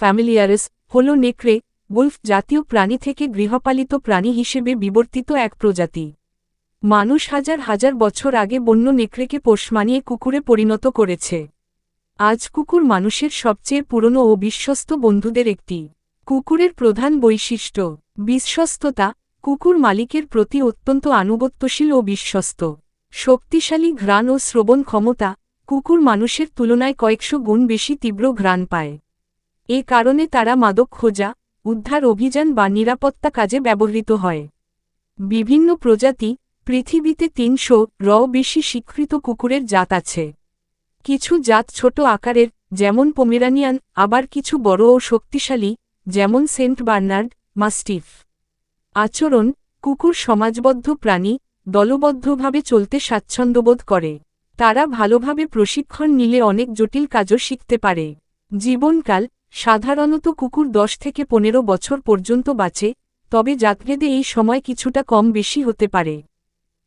ফ্যামিলিয়ারেস হল নেকড়ে গুলফ জাতীয় প্রাণী থেকে গৃহপালিত প্রাণী হিসেবে বিবর্তিত এক প্রজাতি। মানুষ হাজার হাজার বছর আগে বন্য নেকড়েকে পোষ মানিয়ে কুকুরে পরিণত করেছে। আজ কুকুর মানুষের সবচেয়ে পুরনো ও বিশ্বস্ত বন্ধুদের একটি। কুকুরের প্রধান বৈশিষ্ট্য, বিশ্বস্ততা, কুকুর মালিকের প্রতি অত্যন্ত আনুগত্যশীল ও বিশ্বস্ত। শক্তিশালী ঘ্রাণ ও শ্রবণ ক্ষমতা, কুকুর মানুষের তুলনায় কয়েকশো গুণ বেশি তীব্র ঘ্রাণ পায়। এ কারণে তারা মাদক খোঁজা, উদ্ধার অভিযান বা নিরাপত্তা কাজে ব্যবহৃত হয়। বিভিন্ন প্রজাতি, পৃথিবীতে তিনশো র বেশি স্বীকৃত কুকুরের জাত আছে। কিছু জাত ছোট আকারের, যেমন পোমেরানিয়ান, আবার কিছু বড় ও শক্তিশালী, যেমন সেন্ট বার্নার্ড, মাস্টিফ। আচরণ, কুকুর সমাজবদ্ধ প্রাণী, দলবদ্ধভাবে চলতে স্বাচ্ছন্দ্যবোধ করে। তারা ভালোভাবে প্রশিক্ষণ নিলে অনেক জটিল কাজও শিখতে পারে। জীবনকাল সাধারণত কুকুর দশ থেকে পনেরো বছর পর্যন্ত বাঁচে, তবে জাতভেদে এই সময় কিছুটা কম বেশি হতে পারে।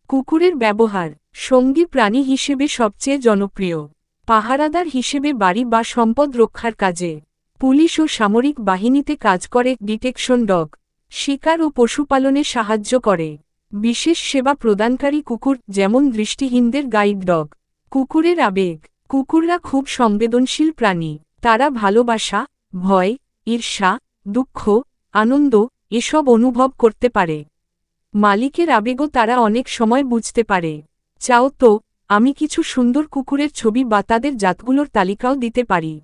কুকুরের ব্যবহার, সঙ্গী প্রাণী হিসেবে সবচেয়ে জনপ্রিয়। পাহারাদার হিসেবে বাড়ি বা সম্পদ রক্ষার কাজে। পুলিশ ও সামরিক বাহিনীতে কাজ করে ডিটেকশন ডগ। শিকার ও পশুপালনে সাহায্য করে। বিশেষ সেবা প্রদানকারী কুকুর, যেমন দৃষ্টিহীনদের গাইড ডগ। কুকুরের আবেগ। কুকুররা খুব সংবেদনশীল প্রাণী। তারা ভালোবাসা ভয়, ঈর্ষা, দুঃখ, আনন্দ এসব অনুভব করতে পারে। মালিকের আবেগও তারা অনেক সময় বুঝতে পারে। চাও তো, আমি কিছু সুন্দর কুকুরের ছবি বা তাদের জাতগুলোর তালিকাও দিতে পারি।